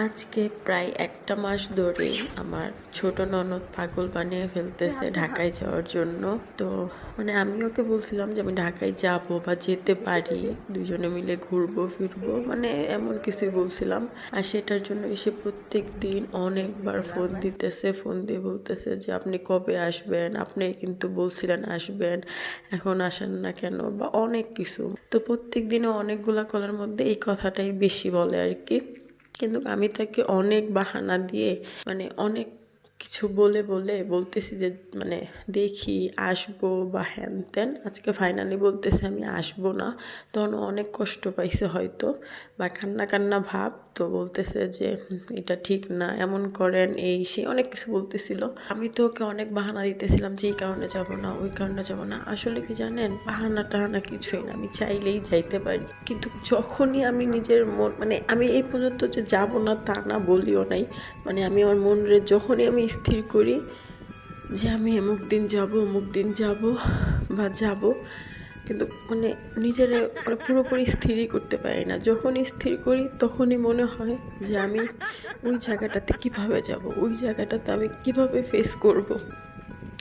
আজকে প্রায় একটা মাস ধরে আমার ছোট ননদ পাগল বানিয়ে ফেলতেছে ঢাকায় যাওয়ার জন্য। তো মানে আমি ওকে বলছিলাম যে আমি ঢাকায় যাব বা যেতে পারি দুজনে মিলে ঘুরবো ফিরবো মানে এমন কিছুই বলছিলাম। আর সেটার জন্য এসে প্রত্যেক দিন অনেকবার ফোন দিতেছে ফোন দিয়ে বলতেছে যে আপনি কবে আসবেন? আপনি কিন্তু বলছিলেন আসবেন এখন আসেন না কেন? বা অনেক কিছু। তো প্রত্যেক দিনে অনেকগুলা কলের মধ্যে এই কথাটাই বেশি বলে আর কি। কিন্তু আমি তাকে অনেক বাহানা দিয়ে মানে অনেক কিছু বলে বলে বলতেছি যে মানে দেখি আসব বা হ্যান ত্যান। আজকে ফাইনালি বলতেছে আমি আসব না। তখন অনেক কষ্ট পাইছে হয়তো বা কান্না কান্না ভাব। তো বলতেছে যে, এটা ঠিক না, এমন করেন। এই সেই অনেক কিছু বলতেছিল। আমি তো ওকে অনেক বাহানা দিতেছিলাম যে, এই কারণে যাব না, ওই কারণে যাব না। আসলে কি জানেন, বাহানা টাহানা কিছুই না। আমি চাইলেই যাইতে পারি। কিন্তু যখনই আমি নিজের মন মানে আমি এই পর্যন্ত যে যাব না তা না বলিও নাই। মানে আমি আমার মনের, যখনই আমি স্থির করি যে আমি অমুক দিন যাব অমুক দিন যাব বা যাব। কিন্তু মানে নিজের মানে পুরোপুরি স্থিরই করতে পারি না। যখনই স্থির করি তখনই মনে হয় যে আমি ওই জায়গাটাতে কীভাবে যাব ওই জায়গাটাতে আমি কীভাবে ফেস করব।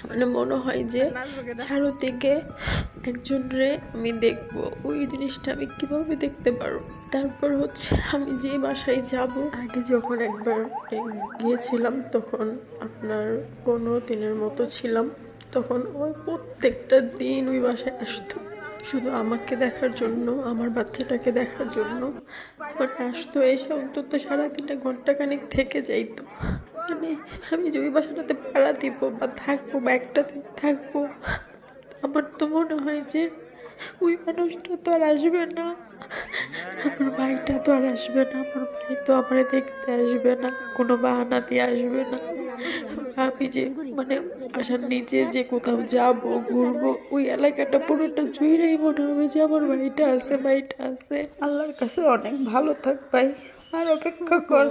মানে মনে হয় যে ছাড়ো থেকে একজন রে আমি দেখব। ওই জিনিসটা আমি কীভাবে দেখতে পারব? তারপর হচ্ছে আমি যে বাসায় যাব, আগে যখন একবার গিয়েছিলাম, তখন আপনার পনেরো দিনের মতো ছিলাম। তখন ওই প্রত্যেকটা দিন ওই বাসায় আসতো। শুধু আমাকে দেখার জন্য, আমার বাচ্চাটাকে দেখার জন্য। বাট আসতো, এসে অন্তত সারা সারাদিনটা ঘন্টাখানেক থেকে যাইতো। মানে আমি যে ওই বাসাটাতে পাড়া দিব বা থাকব বা একটা দিন থাকব আমার তো মনে হয় যে ওই মানুষটা তো আর আসবে না। আমার ভাইটা তো আর আসবে না, আমার ভাই তো আমার দেখতে আসবে না, কোনো বাহানা দিয়ে আসবে না। আমি যে মানে আসার নিচে যে কোথাও যাব, ঘুরবো, ওই এলাকাটা পুরোটা জুইরেই মনে হবে যে আমার ভাইটা আছে ভাইটা আছে। আল্লাহর কাছে অনেক ভালো থাক ভাই, আর অপেক্ষা কর।